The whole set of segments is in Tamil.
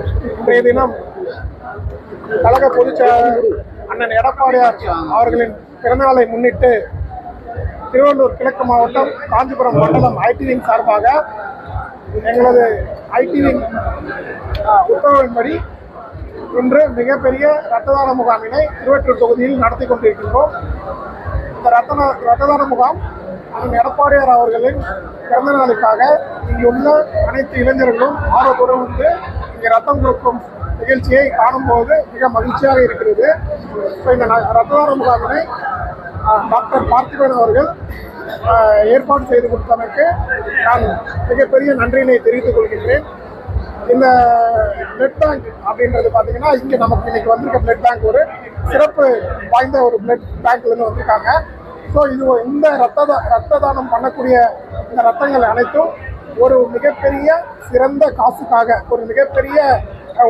இன்றைய தினம் கழக பொதுச்செயலாளர் அண்ணன் எடப்பாடியார் அவர்களின் பிறந்தநாளை முன்னிட்டு திருவள்ளூர் கிழக்கு மாவட்டம் காஞ்சிபுரம் மண்டலம் ஐடிவிங் சார்பாக எங்களது ஐடிவிங் உத்தரவின்படி இன்று மிகப்பெரிய ரத்ததான முகாமினை திருவற்றூர் தொகுதியில் நடத்தி கொண்டிருக்கின்றோம். இந்த ரத்தன ரத்ததான முகாம் அண்ணன் எடப்பாடியார் அவர்களின் பிறந்த நாளுக்காக இங்குள்ள அனைத்து இளைஞர்களும் ஆர்வத்துடன் வந்து ரத்தம் கொடுக்கும் நிகழ்ச்சியை காணும்போது மிக மகிழ்ச்சியாக இருக்கிறது. ஸோ இந்த ந- முகாமினை டாக்டர் பார்த்திபன் அவர்கள் ஏற்பாடு செய்து கொடுத்தமைக்கு நான் மிகப்பெரிய நன்றியினை தெரிவித்துக் கொள்கின்றேன். இந்த பிளட் பேங்க் அப்படின்றது பார்த்தீங்கன்னா இங்கே நமக்கு இன்னைக்கு வந்திருக்க பிளட் பேங்க் ஒரு சிறப்பு வாய்ந்த ஒரு பிளட் பேங்க்லேருந்து வந்திருக்காங்க. ஸோ இது இந்த ரத்த ரத்த தானம் பண்ணக்கூடிய இந்த ரத்தங்கள் அனைத்தும் ஒரு மிகப்பெரிய சிறந்த காசுக்காக ஒரு மிகப்பெரிய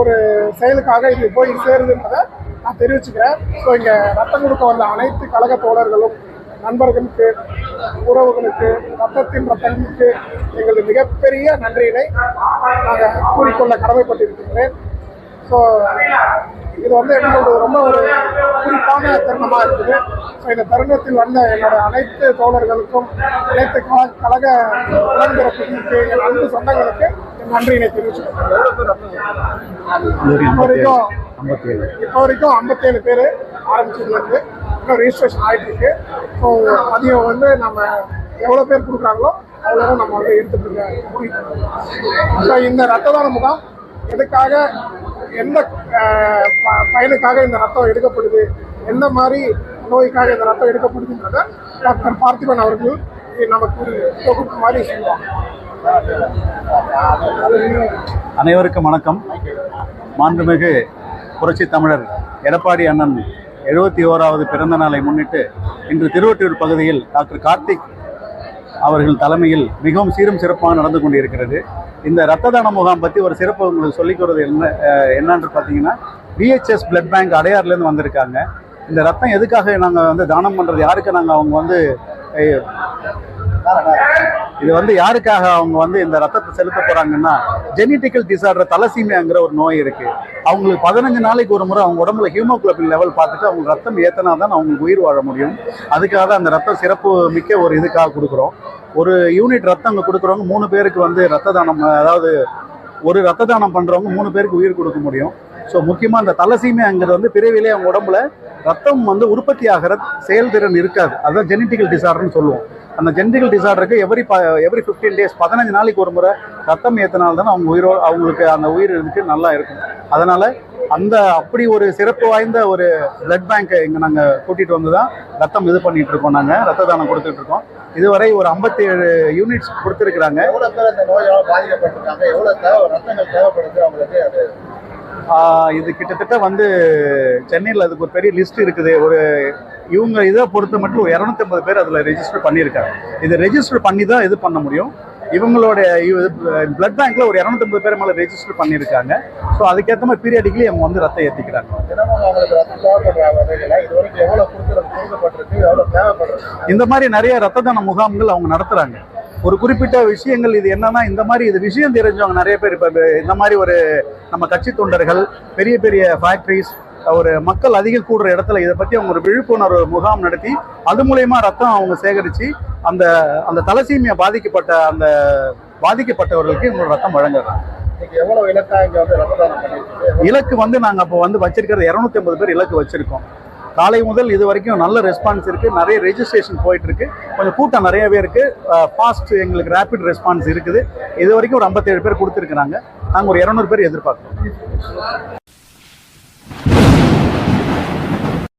ஒரு செயலுக்காக இது போய் சேருதுன்றதை நான் தெரிவிச்சுக்கிறேன். ஸோ இங்கே ரத்தம் கொடுக்க வந்த அனைத்து கழக தோழர்களும் நண்பர்களுக்கு உறவுகளுக்கு ரத்தத்தின் ரத்தங்களுக்கு எங்களது மிகப்பெரிய நன்றியினை நாங்கள் கூறிக்கொள்ள கடமைப்பட்டிருக்கின்றேன். ஸோ இது வந்து எப்படி சொல்றது ரொம்ப ஒரு குறிப்பான தருணமாக இருக்குது. ஸோ இந்த தருணத்தில் வந்த என்னோட அனைத்து தோழர்களுக்கும் அனைத்து கல கழக உடன்பிறப்புகளுக்கு என் அன்பு சொந்தங்களுக்கு என் நன்றியினை தெரிவிச்சுக்கிறேன். இப்போ வரைக்கும் இப்போ வரைக்கும் ஐம்பத்தேழு பேர் ஆரம்பிச்சதுலேருந்து இன்னும் ரிஜிஸ்ட்ரேஷன் ஆகிட்டு இருக்கு ஸோ மதியம் வந்து நம்ம எவ்வளோ பேர் கொடுக்குறாங்களோ அவ்வளோ நம்ம வந்து எடுத்துட்டு இருக்க ஸோ இந்த ரத்த தான முகாம் எதுக்காக எந்த பயனுக்காக இந்த ரத்தம் எடுக்கப்படுது? எந்த மாதிரி நோய்க்காக இந்த ரத்தம் எடுக்கப்படுதுன்றத டாக்டர் பார்த்திபன் அவர்கள் நமக்கு ஒரு தொகுப்பு மாதிரி சொல்லுவாங்க. அனைவருக்கும் வணக்கம். மாண்புமிகு புரட்சி தமிழர் எடப்பாடி அண்ணன் எழுபத்தி ஓராவது பிறந்த நாளை முன்னிட்டு இன்று திருவொற்றியூர் பகுதியில் டாக்டர் கார்த்திக் அவர்கள் தலைமையில் மிகவும் சீரும் சிறப்பாக நடந்து கொண்டிருக்கிறது. இந்த ரத்த தான முகாம் பற்றி ஒரு சிறப்பு உங்களுக்கு சொல்லிக்கிறது என்ன அஹ், என்னன்னு பார்த்தீங்கன்னா பிஹெச்எஸ் பிளட் பேங்க் அடையார்லேருந்து வந்திருக்காங்க. இந்த ரத்தம் எதுக்காக நாங்கள் வந்து தானம் பண்ணுறது யாருக்கு நாங்கள் அவங்க வந்து இது வந்து யாருக்காக அவங்க வந்து இந்த ரத்தத்தை செலுத்த போகிறாங்கன்னா ஜெனட்டிக்கல் டிசார்டர் தலசீமியாங்கிற ஒரு நோய் இருக்குது அவங்களுக்கு பதினஞ்சு நாளைக்கு ஒரு முறை அவங்க உடம்புல ஹீமோகுளோபின் லெவல் பார்த்துட்டு அவங்க ரத்தம் ஏற்றினா தான் அவங்களுக்கு உயிர் வாழ முடியும். அதுக்காக தான் அந்த ரத்தம் சிறப்பு மிக்க ஒரு இதுக்காக கொடுக்குறோம். ஒரு யூனிட் ரத்தம் அங்கே கொடுக்குறவங்க மூணு பேருக்கு வந்து ரத்த தானம் அதாவது ஒரு ரத்த தானம் பண்ணுறவங்க மூணு பேருக்கு உயிர் கொடுக்க முடியும். ஸோ முக்கியமாக அந்த தலசீமியாங்கிறது வந்து பிறவிலே அவங்க உடம்புல ரத்தம் வந்து உற்பத்தி ஆகிற செயல்திறன் இருக்காது. அதுதான் ஜெனட்டிக்கல் டிசார்டர்னு சொல்லுவோம். அந்த ஜெனட்டிக்கல் டிசார்டருக்கு எவரி எவரி ஃபிஃப்டீன் டேஸ் பதினஞ்சு நாளைக்கு ஒரு முறை ரத்தம் ஏற்றினால் தானே அவங்க உயிரோ அவங்களுக்கு அந்த உயிர் இருக்கு நல்லா இருக்கும். அதனால் அந்த அப்படி ஒரு சிறப்பு வாய்ந்த ஒரு பிளட் பேங்க்கை இங்கே நாங்கள் கூட்டிகிட்டு வந்து தான் ரத்தம் இது பண்ணிட்டு இருக்கோம் நாங்கள் ரத்த தானம் கொடுத்துட்டு இருக்கோம். இதுவரை ஒரு 57 யூனிட்ஸ் கொடுத்துருக்குறாங்க. எவ்வளோ பேர் இந்த நோயால் பாதிக்கப்பட்டிருக்காங்க? எவ்வளோ தேவை ரத்தங்கள் தேவைப்படுது அவங்களுக்கு? அது இது கிட்டத்தட்ட வந்து சென்னையில் அதுக்கு ஒரு பெரிய லிஸ்ட் இருக்குது. ஒரு இவங்க இதை பொறுத்த மட்டும் இரநூத்தம்பது பேர் அதில் ரெஜிஸ்டர் பண்ணியிருக்காங்க. இது ரெஜிஸ்டர் பண்ணி தான் இது பண்ண முடியும். இவங்களோட பிளட் பேங்க்ல ஒரு இரநூத்தம்பது பேர் மேலே ரெஜிஸ்டர் பண்ணியிருக்காங்க. ஸோ அதுக்கேற்ற மாதிரி பீரியாடிக்கலி அவங்க வந்து ரத்தம் ஏற்றிக்கிறாங்க இந்த மாதிரி நிறைய ரத்த தான முகாம்கள் அவங்க நடத்துறாங்க. ஒரு குறிப்பிட்ட விஷயங்கள் இது என்னன்னா இந்த மாதிரி இது விஷயம் தெரிஞ்சவங்க நிறைய பேர் இப்போ இந்த மாதிரி ஒரு நம்ம கட்சி தொண்டர்கள் பெரிய பெரிய ஃபேக்ட்ரிஸ் ஒரு மக்கள் அதிகம் கூடுற இடத்துல இதை பத்தி அவங்க ஒரு விழிப்புணர்வு முகாம் நடத்தி அது மூலயமா ரத்தம் அவங்க சேகரிச்சு அந்த அந்த தலசீமியா பாதிக்கப்பட்ட அந்த பாதிக்கப்பட்டவர்களுக்கு இவங்களோட ரத்தம் வழங்குறாங்க. இலக்கு வந்து நாங்கள் அப்போ வந்து வச்சிருக்கிறது இரநூத்தி ஐம்பது பேர் இலக்கு வச்சிருக்கோம். காலை முதல் இது வரைக்கும் நல்ல ரெஸ்பான்ஸ் இருக்குது நிறைய ரெஜிஸ்ட்ரேஷன் போயிட்டுருக்கு. கொஞ்சம் கூட்டம் நிறையவே இருக்குது ஃபாஸ்ட் எங்களுக்கு ரேபிட் ரெஸ்பான்ஸ் இருக்குது. இது வரைக்கும் ஒரு ஐம்பத்தேழு பேர் கொடுத்துருக்குறாங்க. நாங்கள் ஒரு இரநூறு பேர் எதிர்பார்க்குறோம்.